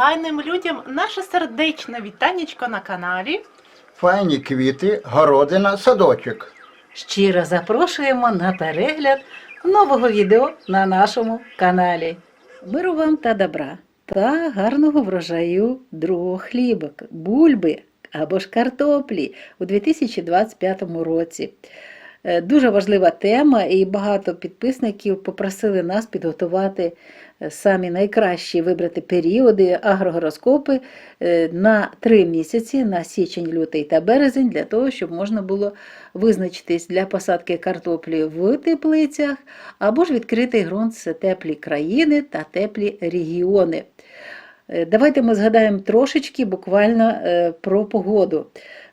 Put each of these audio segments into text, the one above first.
файним людям наше сердечне вітанечко на каналі. Файні квіти, городина, садочок. Щиро запрошуємо на перегляд нового відео на нашому каналі. Миру вам та добра та гарного врожаю другого хлібок, бульби або ж картоплі у 2025 році. Е, Дуже важлива тема, і багато підписників попросили нас підготувати е, самі найкращі вибрати періоди, агрогороскопи е, на три місяці на січень, лютий та березень, для того, щоб можна було визначитись для посадки картоплі в теплицях, або ж відкритий ґрунт це теплі країни та теплі регіони. Давайте ми згадаємо трошечки буквально про погоду.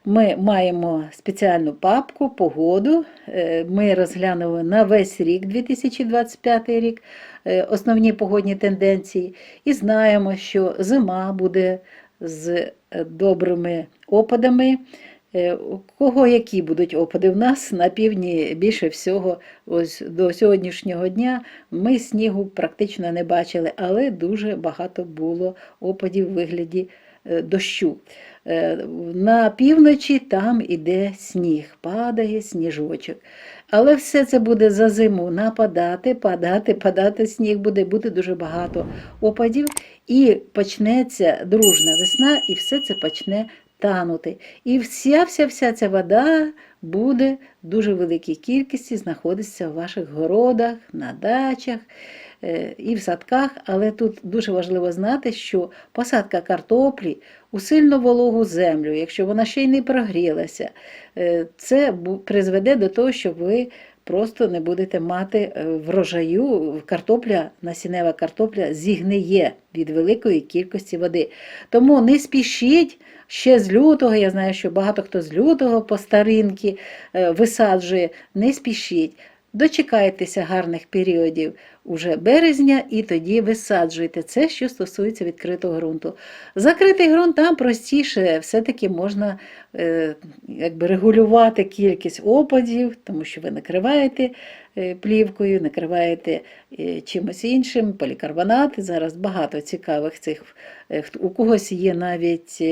Ми маємо спеціальну папку погоду. Е, Ми розглянули на весь рік, 2025 рік, е, основні погодні тенденції, і знаємо, що зима буде з е, добрими опадами. Кого які будуть опади в нас на півдні більше всього, ось до сьогоднішнього дня ми снігу практично не бачили, але дуже багато було опадів у вигляді дощу. Е, На півночі там іде сніг, падає сніжочок. Але все це буде за зиму нападати, падати, падати сніг буде, буде дуже багато опадів, і почнеться дружна весна, і все це почне танути. І вся вся вся ця вода буде в дуже великій кількості знаходитися в ваших городах, на дачах е, і в садках. Але тут дуже важливо знати, що посадка картоплі у сильно вологу землю, якщо вона ще й не прогрілася, е, це призведе до того, що ви просто не будете мати е, врожаю. Картопля, насінева картопля зігниє від великої кількості води. Тому не спішіть ще з лютого. Я знаю, що багато хто з лютого по старинки е, висаджує. Не спішіть. Дочекайтеся гарних періодів уже березня і тоді висаджуйте. Це що стосується відкритого ґрунту. Закритий ґрунт там простіше, все-таки можна е, якби регулювати кількість опадів, тому що ви накриваєте е, плівкою, накриваєте е, чимось іншим, полікарбонат. Зараз багато цікавих цих. е, У когось є навіть.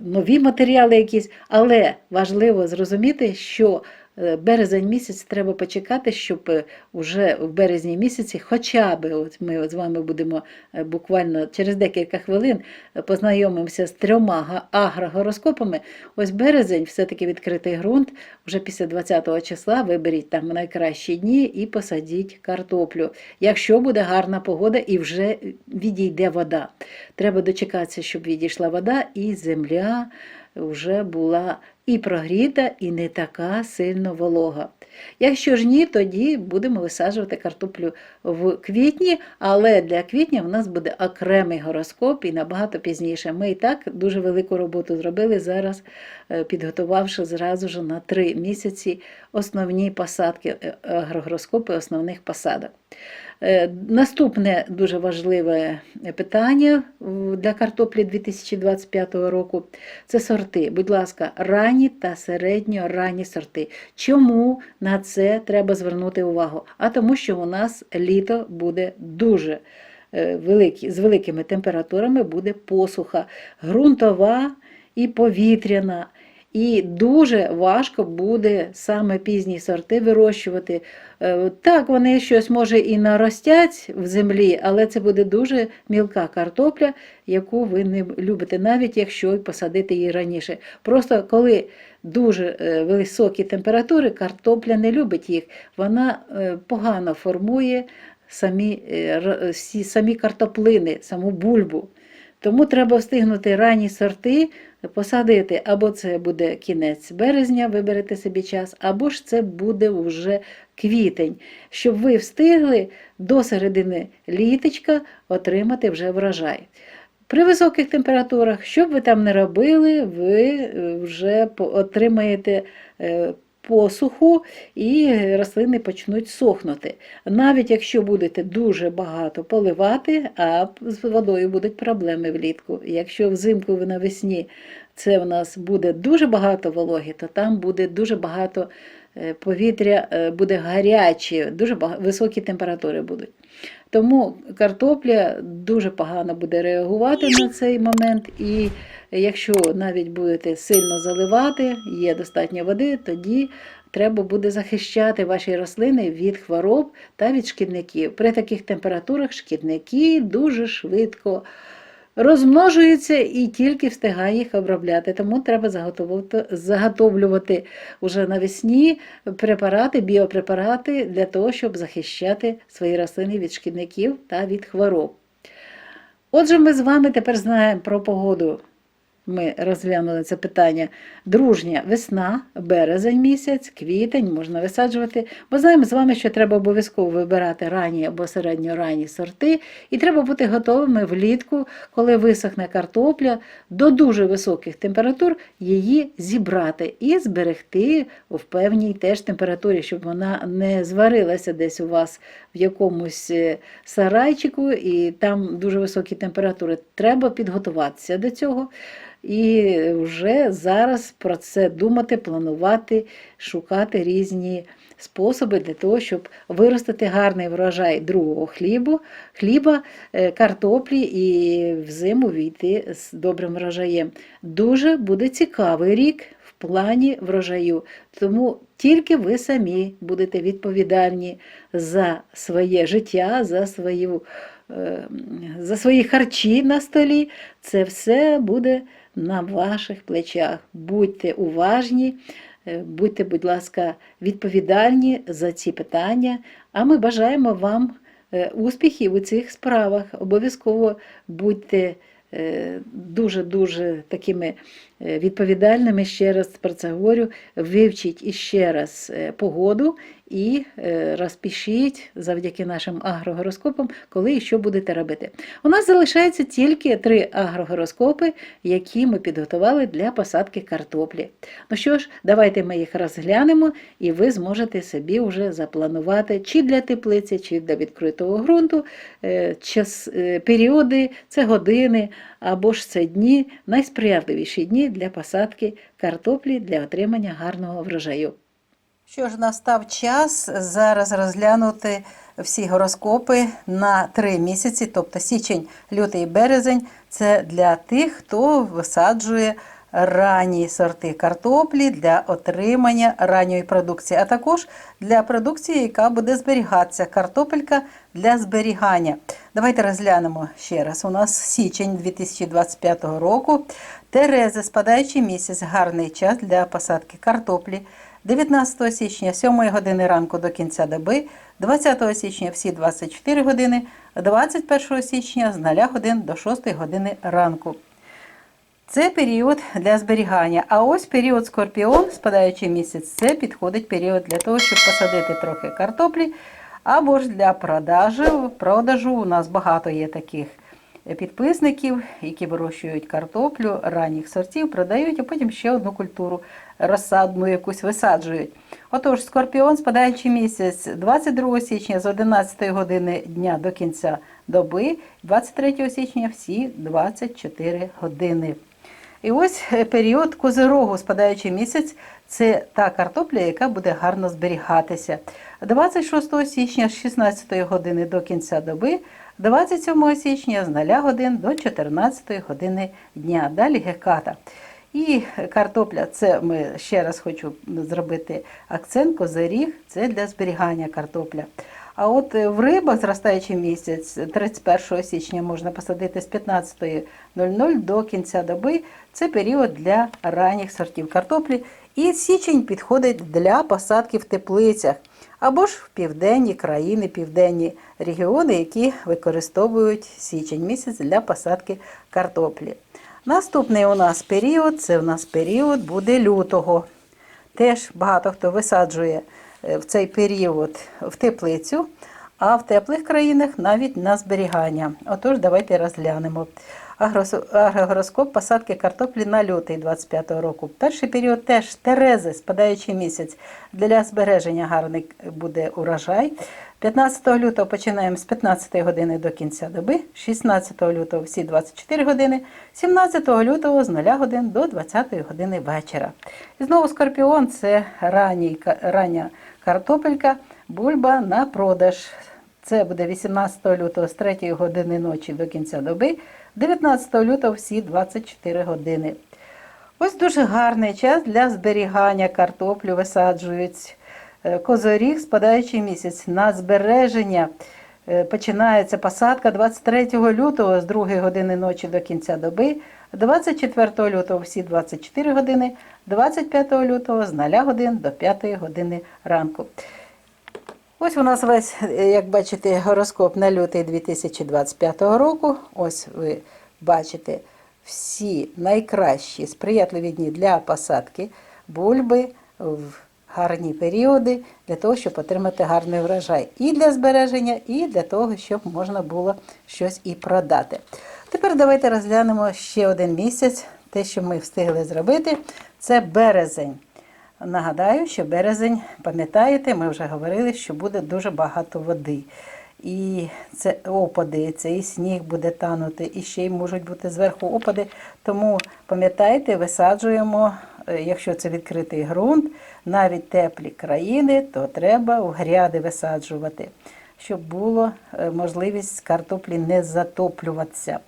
Нові матеріали якісь, але важливо зрозуміти, що березень місяць треба почекати, щоб е, вже в березні місяці, хоча б от ми з вами будемо е, буквально через декілька хвилин е, познайомимося з трьома агрогороскопами. Ось березень, все-таки відкритий ґрунт. Вже після 20-го числа виберіть там найкращі дні і посадіть картоплю. Якщо буде гарна погода і вже відійде вода. Треба дочекатися, щоб відійшла вода, і земля вже була і прогріта, і не така сильно волога. Якщо ж ні, тоді будемо висаджувати картоплю в квітні, але для квітня в нас буде окремий гороскоп і набагато пізніше. Ми і так дуже велику роботу зробили зараз, е, підготувавши зразу ж на три місяці основні посадки, е, агрогороскопи основних посадок. Е, Наступне дуже важливе питання для картоплі 2025 року це сорти. Будь ласка, ранні та середньо-ранні сорти. Чому на це треба звернути увагу? А тому, що у нас літо буде дуже е, великі, з великими температурами буде посуха, ґрунтова і повітряна. І дуже важко буде саме пізні сорти вирощувати. Е, Так, вони щось може і наростять в землі, але це буде дуже мілка картопля, яку ви не любите, навіть якщо посадити її раніше. Просто коли дуже е, високі температури, картопля не любить їх, вона е, погано формує самі, самі картоплини, саму бульбу. Тому треба встигнути ранні сорти посадити, або це буде кінець березня, виберете собі час, або ж це буде вже квітень, щоб ви встигли до середини літочка отримати вже врожай. При високих температурах, що б ви там не робили, ви е, вже отримаєте е, посуху і рослини почнуть сохнути. Навіть якщо будете дуже багато поливати, а з водою будуть проблеми влітку. Якщо взимку ви навесні це в нас буде дуже багато вологи, то там буде дуже багато е, повітря, е, буде гаряче, дуже високі температури будуть. Тому картопля дуже погано буде реагувати на цей момент. І якщо навіть будете сильно заливати, є достатньо води, тоді треба буде захищати ваші рослини від хвороб та від шкідників. При таких температурах шкідники дуже швидко розмножуються і тільки встигає їх обробляти. Тому треба заготовувати, заготовлювати уже навесні препарати, біопрепарати для того, щоб захищати свої рослини від шкідників та від хвороб. Отже, ми з вами тепер знаємо про погоду. Ми розглянули це питання. Дружня весна, березень місяць, квітень можна висаджувати. Бо знаємо з вами, що треба обов'язково вибирати ранні або середньоранні сорти, і треба бути готовими влітку, коли висохне картопля, до дуже високих температур її зібрати і зберегти в певній теж температурі, щоб вона не зварилася десь у вас в якомусь е, сарайчику, і там дуже високі температури. Треба підготуватися до цього. І вже зараз про це думати, планувати, шукати різні способи для того, щоб виростити гарний врожай другого хлібу, хліба, е, картоплі і взиму війти з добрим врожаєм. Дуже буде цікавий рік плані врожаю. Тому тільки ви самі будете відповідальні за своє життя, за свою. е, За свої харчі на столі, це все буде на ваших плечах. Будьте уважні, е, будьте, будь ласка, відповідальні за ці питання. А ми бажаємо вам е, успіхів у цих справах. Обов'язково будьте дуже-дуже такими е, відповідальними. Ще раз про це говорю. Вивчіть іще раз е, погоду і е, розпишіть завдяки нашим агрогороскопам, коли і що будете робити. У нас залишається тільки три агрогороскопи, які ми підготували для посадки картоплі. Ну що ж, давайте ми їх розглянемо, і ви зможете собі вже запланувати чи для теплиці, чи для відкритого ґрунту е, час, е, періоди, це години або ж це дні, найсприятливіші дні для посадки картоплі для отримання гарного врожаю. Що ж, настав час зараз розглянути всі гороскопи на три місяці, тобто січень, лютий, березень. Це для тих, хто висаджує ранні сорти картоплі для отримання ранньої продукції, а також для продукції, яка буде зберігатися, картопелька для зберігання. Давайте розглянемо ще раз. У нас січень 2025 року. Терези, спадаючий місяць, гарний час для посадки картоплі. 19 січня 7 години ранку до кінця доби, 20 січня всі 24 години, 21 січня з 0 годин до 6 години ранку. Це період для зберігання. А ось період скорпіон, спадаючий місяць, це підходить період для того, щоб посадити трохи картоплі, або ж для продажу. продажу. У нас багато є таких підписників, які вирощують картоплю ранніх сортів, продають, а потім ще одну культуру розсадну якусь висаджують. Отож, скорпіон, спадаючий місяць 22 січня з 11 години дня до кінця доби, 23 січня всі 24 години. І ось е, період козирогу, спадаючий місяць, це та картопля, яка буде гарно зберігатися. 26 січня з 16 години до кінця доби, 27 січня з 0 годин до 14 години дня. Далі геката. І картопля, це ми ще раз хочу зробити акцент, козиріг, це для зберігання картопля. А от в рибах зростаючий місяць 31 січня можна посадити з 15.00 до кінця доби. Це період для ранніх сортів картоплі. І січень підходить для посадки в теплицях або ж в південні країни, південні регіони, які використовують січень місяць для посадки картоплі. Наступний у нас період це у нас період буде лютого. Теж багато хто висаджує е, в цей період в теплицю, а в теплих країнах навіть на зберігання. Отож, давайте розглянемо. Агрогороскоп посадки картоплі на лютий 25-го року. Перший період теж Терези, спадаючий місяць. Для збереження гарний буде урожай. 15 лютого починаємо з 15 години до кінця доби, 16 лютого всі 24 години, 17 лютого з 0 годин до 20 години вечора. І знову скорпіон це ранній, рання картопелька, бульба на продаж. Це буде 18 лютого з 3 години ночі до кінця доби, 19 лютого всі 24 години. Ось дуже гарний час для зберігання картоплю висаджують. Е, Козоріг, спадаючий місяць на збереження. Е, Починається посадка 23 лютого з 2 години ночі до кінця доби, 24 лютого всі 24 години, 25 лютого з 0 годин до 5 години ранку. Ось у нас весь, е, як бачите, гороскоп на лютий 2025 року. Ось ви бачите всі найкращі сприятливі дні для посадки бульби в гарні періоди для того, щоб отримати гарний врожай. І для збереження, і для того, щоб можна було щось і продати. Тепер давайте розглянемо ще один місяць. Те, що ми встигли зробити, це березень. Нагадаю, що березень, пам'ятаєте, ми вже говорили, що буде дуже багато води. І це опади, це і сніг буде танути, і ще й можуть бути зверху опади. Тому пам'ятайте, висаджуємо, е, якщо це відкритий ґрунт, навіть теплі країни, то треба в гряди висаджувати, щоб було е, можливість картоплі не затоплюватися.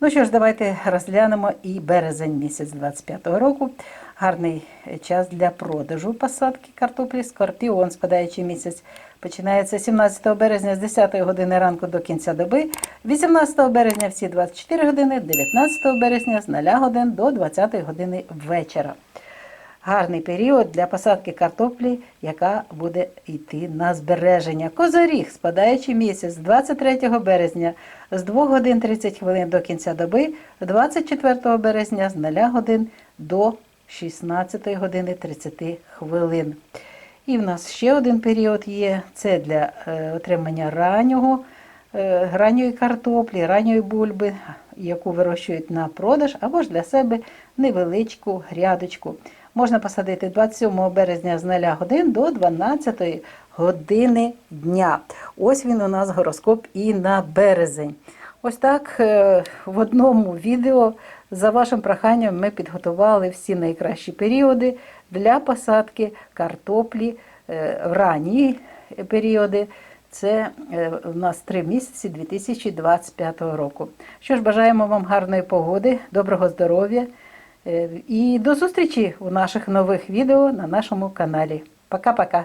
Ну що ж, давайте розглянемо і березень місяць 25-го року. Гарний час для продажу посадки картоплі. Скорпіон, спадаючий місяць, починається 17 березня з 10 години ранку до кінця доби, 18 березня всі 24 години, 19 березня з 0 годин до 20 години вечора. Гарний період для посадки картоплі, яка буде йти на збереження. Козоріг, спадаючий місяць 23 березня з 2 годин 30 хвилин до кінця доби, 24 березня з 0 годин до 16 години 30 хвилин. І в нас ще один період є: це для е, отримання раннього, е, ранньої картоплі, ранньої бульби, яку вирощують на продаж, або ж для себе невеличку грядочку. Можна посадити 27 березня з 0 годин до 12 години дня. Ось він у нас гороскоп і на березень. Ось так е, в одному відео за вашим проханням ми підготували всі найкращі періоди для посадки картоплі е, в ранні періоди. Це е, у нас три місяці 2025 року. Що ж, бажаємо вам гарної погоди, доброго здоров'я е, і до зустрічі у наших нових відео на нашому каналі. Пока-пока!